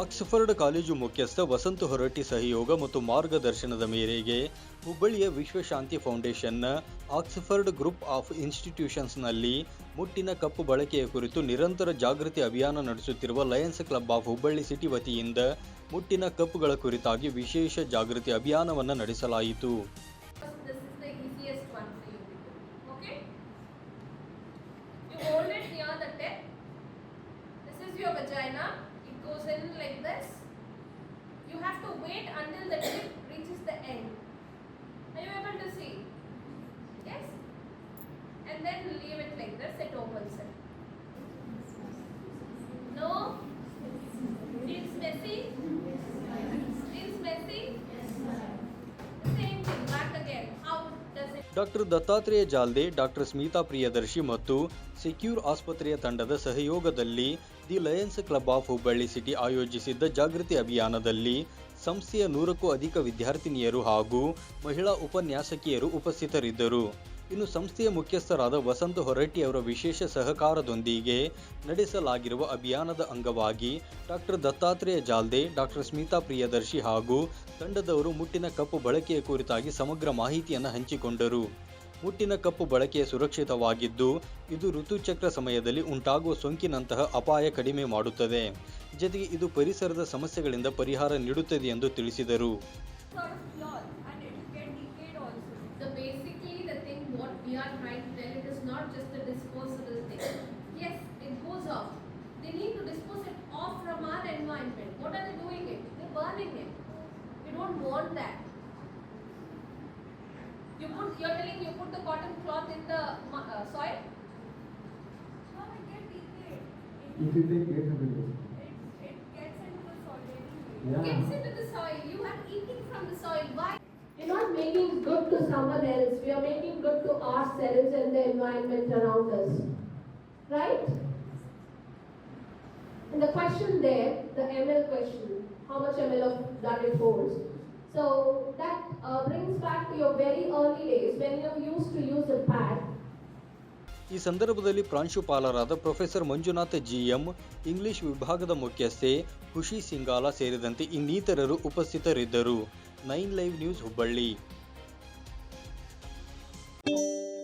Oxford college ಮುಖ್ಯಸ್ಥ ವಸಂತ ಹೊರಟ್ಟಿ ಸಹಯೋಗ ಮತ್ತು ಮಾರ್ಗದರ್ಶನದ ಮೇರೆಗೆ ಹುಬ್ಬಳ್ಳಿಯ ವಿಶ್ವಶಾಂತಿ ಫೌಂಡೇಶನ್ನ ಆಕ್ಸ್ಫರ್ಡ್ ಗ್ರೂಪ್ ಆಫ್ ಇನ್ಸ್ಟಿಟ್ಯೂಷನ್ಸ್ನಲ್ಲಿ ಮುಟ್ಟಿನ ಕಪ್ಪು ಬಳಕೆಯ ಕುರಿತು ನಿರಂತರ ಜಾಗೃತಿ ಅಭಿಯಾನ ನಡೆಸುತ್ತಿರುವ lions club of Hubballi city ವತಿಯಿಂದ ಮುಟ್ಟಿನ ಕಪ್ಪುಗಳ ಕುರಿತಾಗಿ ವಿಶೇಷ ಜಾಗೃತಿ ಅಭಿಯಾನವನ್ನು ನಡೆಸಲಾಯಿತು. Goes in like this. You have to wait until the tip reaches the end. Are you able to see? Yes? And then leave it like this, it opens it. Doctor Dattatreya Jalde, doctor Smita Priyadarshi ಮತ್ತು secure ಆಸ್ಪತ್ರೆಯ ತಂಡದ ಸಹಯೋಗದಲ್ಲಿ the lions club of Hubballi city ಆಯೋಜಿಸಿದ್ದ ಜಾಗೃತಿ ಅಭಿಯಾನದಲ್ಲಿ ಸಂಸ್ಥೆಯ ನೂರಕ್ಕೂ ಅಧಿಕ ವಿದ್ಯಾರ್ಥಿನಿಯರು ಹಾಗೂ ಮಹಿಳಾ ಉಪನ್ಯಾಸಕಿಯರು ಉಪಸ್ಥಿತರಿದ್ದರು. ಇನ್ನು ಸಂಸ್ಥೆಯ ಮುಖ್ಯಸ್ಥರಾದ ವಸಂತ ಹೊರಟ್ಟಿ ಅವರ ವಿಶೇಷ ಸಹಕಾರದೊಂದಿಗೆ ನಡೆಸಲಾಗಿರುವ ಅಭಿಯಾನದ ಅಂಗವಾಗಿ ಡಾಕ್ಟರ್ ದತ್ತಾತ್ರೇಯ ಜಾಲ್ದೆ, ಡಾಕ್ಟರ್ ಸ್ಮಿತಾ ಪ್ರಿಯದರ್ಶಿ ಹಾಗೂ ತಂಡದವರು ಮುಟ್ಟಿನ ಕಪ್ಪು ಬಳಕೆಯ ಕುರಿತಾಗಿ ಸಮಗ್ರ ಮಾಹಿತಿಯನ್ನು ಹಂಚಿಕೊಂಡರು. ಮುಟ್ಟಿನ ಕಪ್ಪು ಬಳಕೆಯ ಸುರಕ್ಷಿತವಾಗಿದ್ದು, ಇದು ಋತುಚಕ್ರ ಸಮಯದಲ್ಲಿ ಉಂಟಾಗುವ ಸೋಂಕಿನಂತಹ ಅಪಾಯ ಕಡಿಮೆ ಮಾಡುತ್ತದೆ. ಜೊತೆಗೆ ಇದು ಪರಿಸರದ ಸಮಸ್ಯೆಗಳಿಂದ ಪರಿಹಾರ ನೀಡುತ್ತದೆ ಎಂದು ತಿಳಿಸಿದರು. We are trying to tell it is not just a disposable thing. Yes, it goes off. They need to dispose it off from our environment. What are they doing it? They're burning it. We don't want that. You put, you're telling you put the cotton cloth in the mu- uh, soil? It gets decayed. If you take 800. It, it gets into the soil anyway. Yeah. Gets into the soil. You are eating from the making good to someone else. We are making good to ourselves and the environment around us. Right? And the question there, the ml question, how much ml of that it holds. So that uh, brings back to your very early days when you used to use a pad. ಈ ಸಂದರ್ಭದಲ್ಲಿ ಪ್ರಾಂಶುಪಾಲರಾದ professor Manjunatha GM English ವಿಭಾಗದ ಮುಖ್ಯಸ್ಥೆ ಖುಷಿ ಸಿಂಗಾಲ ಸೇರಿದಂತೆ ಇನ್ನಿತರರು ಉಪಸ್ಥಿತರಿದ್ದರು nine live news Hubballi Thank you.